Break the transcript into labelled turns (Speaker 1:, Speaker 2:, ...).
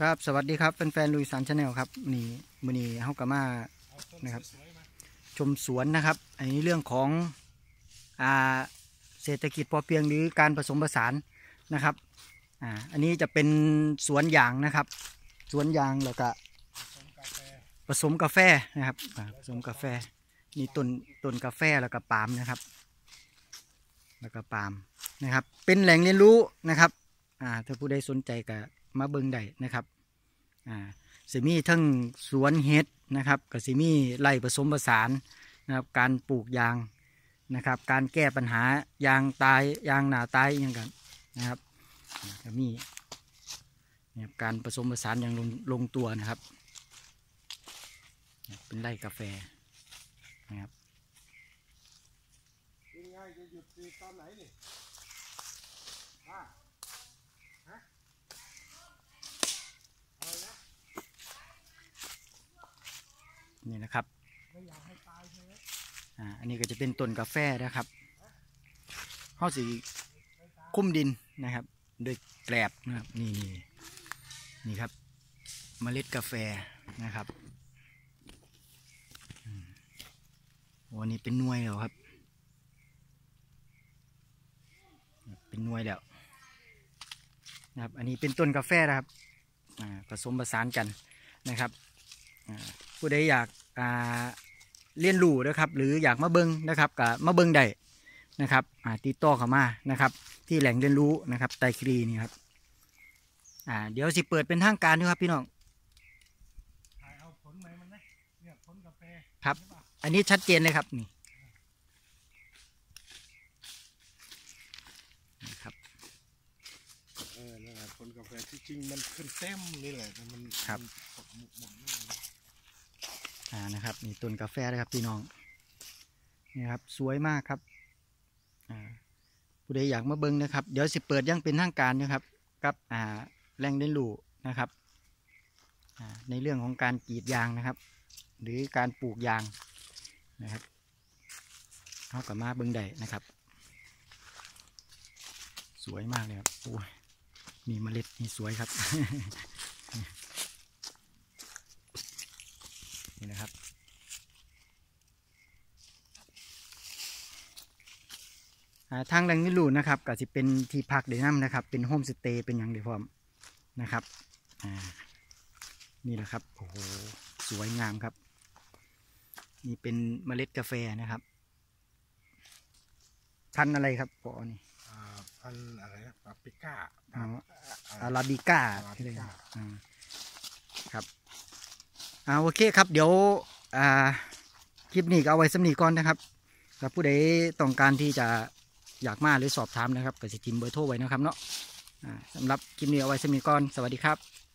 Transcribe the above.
Speaker 1: ครับสวัสดีครับแฟนๆลุยสันชาแนลครับนี่มือนีเฮากามานะครับ ชมสวนนะครับ อันนี้เรื่องของอ่าเศรษฐกิจพอเพียงหรือการผสมผสานนะครับอ่าอันนี้จะเป็นสวนยางนะครับ สวนยางแล้วก็ผสมกาแฟนะครับผสมกาแฟนี่ต้นต้นกาแฟแล้วก็ปาล์มนะครับ แล้วก็ปาล์มนะครับ เป็นแหล่งเรียนรู้นะครับอ่าถ้าผู้ใดสนใจก็ มาเบิ่งได้นะครับอ่าสิมีทั้งสวนเห็ดนะครับกับสิมีไร่ผสมผสานนะครับการปลูกยางนะครับ การแก้ปัญหายางตายยางหนาตายอย่างกันนะครับอ่าก็มีนะครับการผสมผสานอย่างลงลงตัวนะครับ เป็นไร่กาแฟนะครับ
Speaker 2: ยังไงจะหยุดตีตอนไหนนี่ว่าฮะอะไรนะ
Speaker 1: นี่นะครับ
Speaker 2: อ่า
Speaker 1: อันนี้ก็จะเป็นต้นกาแฟนะครับเข้าสีคุ้มดินนะครับด้วยแกลบนะครับนี่นี่นี่ครับเมล็ดกาแฟนะครับอืมโอ้อันนี้เป็นน่วยแล้วครับ เป็นน่วยแล้วนะครับ อันนี้เป็นต้นกาแฟนะครับผสมผสานกันนะครับ ผู้ใดอยากอ่าเรียนรู้นะครับ หรืออยากมาเบิงนะครับกับมาเบิงได้นะครับอ่าติดต่อเข้ามานะครับ ที่แหล่งเรียนรู้นะครับไตรคลีนี่ครับอ่าเดี๋ยวสิเปิดเป็นทางการด้วยครับพี่น้อง
Speaker 2: ถ่ายเอาผลไหมมันนะเนี่ยผลกาแฟ
Speaker 1: ครับ
Speaker 2: ใช่ปะ
Speaker 1: อันนี้ชัดเจนเลยครับนี่นะครับ
Speaker 2: เออนั่นแหละผลกาแฟที่จริงมันขึ้นเต็มนี่แหละแต่มัน
Speaker 1: ครับ
Speaker 2: มันหมุนหมุนนี่นะ
Speaker 1: อ่านะครับนี่ต้นกาแฟนะครับพี่น้องนี่ครับสวยมากครับอ่าผู้ใดอยากมาเบิ้งนะครับ เดี๋ยวสิเปิดยังเป็นทางการนะครับกับอ่าแหล่งเรียนรูนะครับอ่าในเรื่องของการกรีดยางนะครับ หรือการปลูกยางนะครับเข้ากับมาเบิ้งได้นะครับ สวยมากเลยครับโอ้ยมีเมล็ดนี่สวยครับ นี่นะครับอ่าทางแหล่งนิลูนะครับก็จะเป็นที่พักเดนัมนะครับ เป็นโฮมสเตย์เป็นอย่างเดียวพร้อมนะครับอ่านี่แหละครับโอ้โหสวยงามครับ นี่เป็นเมล็ดกาแฟนะครับพันธุ์อะไรครับปอนี่
Speaker 2: อ่าพันธุ์อะไรนะปาปริก้า
Speaker 1: อ๋อ
Speaker 2: อะไร
Speaker 1: อาราบิก้า
Speaker 2: อาราบิก้า
Speaker 1: อ่าครับ อ่าโอเคครับเดี๋ยวอ่าคลิปนี้ก็เอาไว้สำนีก่อนนะครับถ้าผู้ใดต้องการที่จะอยากมาหรือสอบถามนะครับก็สิทิมเบอร์โทรไว้นะครับเนาะสำหรับคลิปนี้เอาไว้สำนีก่อนสวัสดีครับ